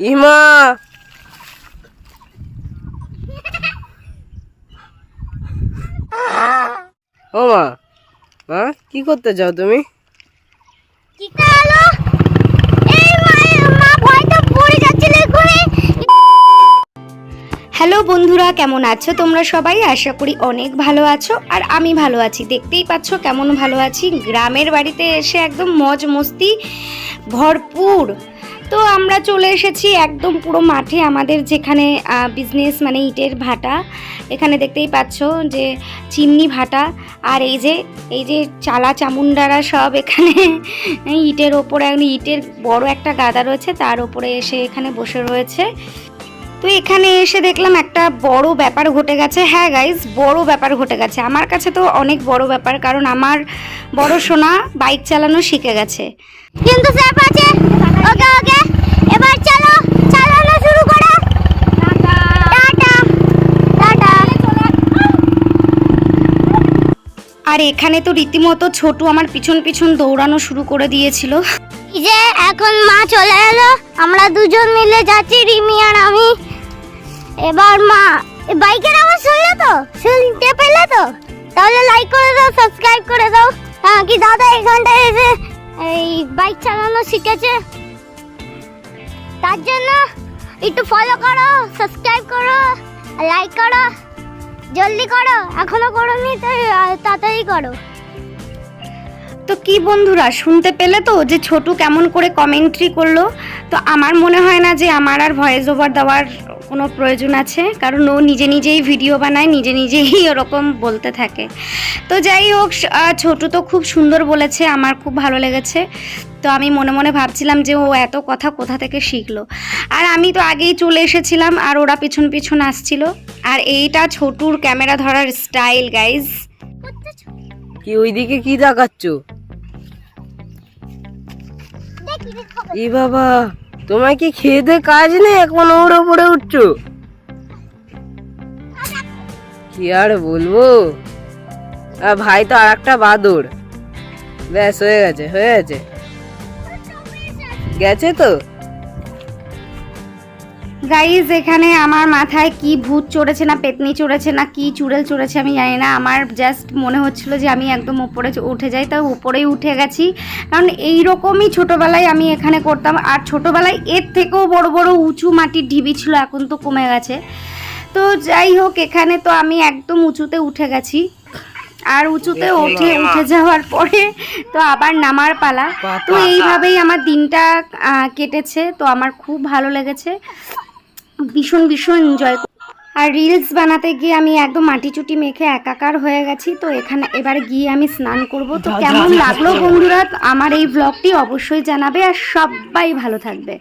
ইমা! ও মা মা কি করতে চাও তুমি? হ্যালো বন্ধুরা কেমন আছো তোমরা সবাই? আশা করি অনেক ভালো আছো আর আমি ভালো আছি। দেখতেই পাচ্ছ কেমন ভালো আছি। গ্রামের বাড়িতে এসে একদম মজ মস্তি ভরপুর। তো আমরা চলে এসেছি একদম পুরো মাঠে আমাদের যেখানে বিজনেস মানে ইটের ভাটা। এখানে দেখতেই পাচ্ছ যে চিমনি ভাটা আর এই যে এই যে চালা চামুন্ডারা সব এখানে ইটের ওপরে একদম ইটের বড় একটা গাদা রয়েছে, তার ওপরে এসে এখানে বসে রয়েছে। তো এখানে এসে দেখলাম একটা বড় ব্যাপার ঘটে গেছে। হ্যাঁ গাইজ বড় ব্যাপার ঘটে গেছে। আমার কাছে তো অনেক বড় ব্যাপার, কারণ আমার বড় সোনা বাইক চালানো শিখে গেছে। কিন্তু ওকে ওকে। এবার চলো চালানো শুরু করো। টাটা। টাটা। আর এখানে তো রীতিমতো ছোট আমার পিছন পিছন দৌড়ানো শুরু করে দিয়েছিল। যে এখন মা চলে এলো। আমরা দুজন মিলে যাচ্ছি রিমি আর আমি। এবার মা বাইকের আওয়াজ শুনলে তো? শুনতে পেলে তো? তাহলে লাইক করে দাও সাবস্ক্রাইব করে দাও। হ্যাঁ কি দাদা এখানটায় এসে এই বাইক চালানো শিখেছে? তার জন্য একটু ফলো করো সাবস্ক্রাইব করো লাইক করো জলদি করো এখনও করোনি আহ, তাড়াতাড়ি করো। তো কি বন্ধুরা শুনতে পেলে তো যে ছোটু কেমন করে কমেন্ট্রি করল? তো আমার মনে হয় না যে আমার আর ভয়েস ওভার দেওয়ার কোনো প্রয়োজন আছে? কারণ ও নিজে নিজেই ভিডিও বানায় নিজে নিজেই ওরকম বলতে থাকে। তো যাই হোক ছোটু তো খুব সুন্দর বলেছে আমার খুব ভালো লেগেছে। তো আমি মনে মনে ভাবছিলাম যে ও এত কথা কোথা থেকে শিখলো। আর আমি তো আগেই চলে এসেছিলাম আর ওরা পিছন পিছন আসছিল। আর এইটা ছোটুর ক্যামেরা ধরার স্টাইল গাইজ কি ওইদিকে কি দেখাচ্ছ? ই বাবা। তোমার কি দে কাজ নেই, এখন ওর ওপরে উঠছো। কি আর বলব? ভাই তো আর একটা বাদর ব্যাস, হয়ে গেছে হয়ে গেছে। গেছে তো? গাইজ এখানে আমার মাথায় কি ভূত চড়েছে না পেতনি চড়েছে না কি চুড়েল চড়েছে আমি জানি না। আমার জাস্ট মনে হচ্ছিল যে আমি একদম উপরে উঠে যাই তাই উপরেই উঠে গেছি। কারণ এই রকমই ছোটোবেলায় আমি এখানে করতাম। আর ছোটোবেলায় এর থেকেও বড় বড় উঁচু মাটির ঢিবি ছিল এখন তো কমে গেছে। তো যাই হোক এখানে তো আমি একদম উঁচুতে উঠে গেছি। আর উঁচুতে উঠে উঠে যাওয়ার পরে তো আবার নামার পালা। তো এইভাবেই আমার দিনটা কেটেছে। তো আমার খুব ভালো লেগেছে। ভীষণ ভীষণ এনজয় আর রিলস বানাতে গিয়ে আমি একদম মাটি চুটি মেখে একাকার হয়ে গেছি তো এখানে এবার গিয়ে আমি স্নান করব। তো কেমন লাগল বন্ধুরা? আমার এই ব্লগটি অবশ্যই জানাবে আর সবাই ভালো থাকবে।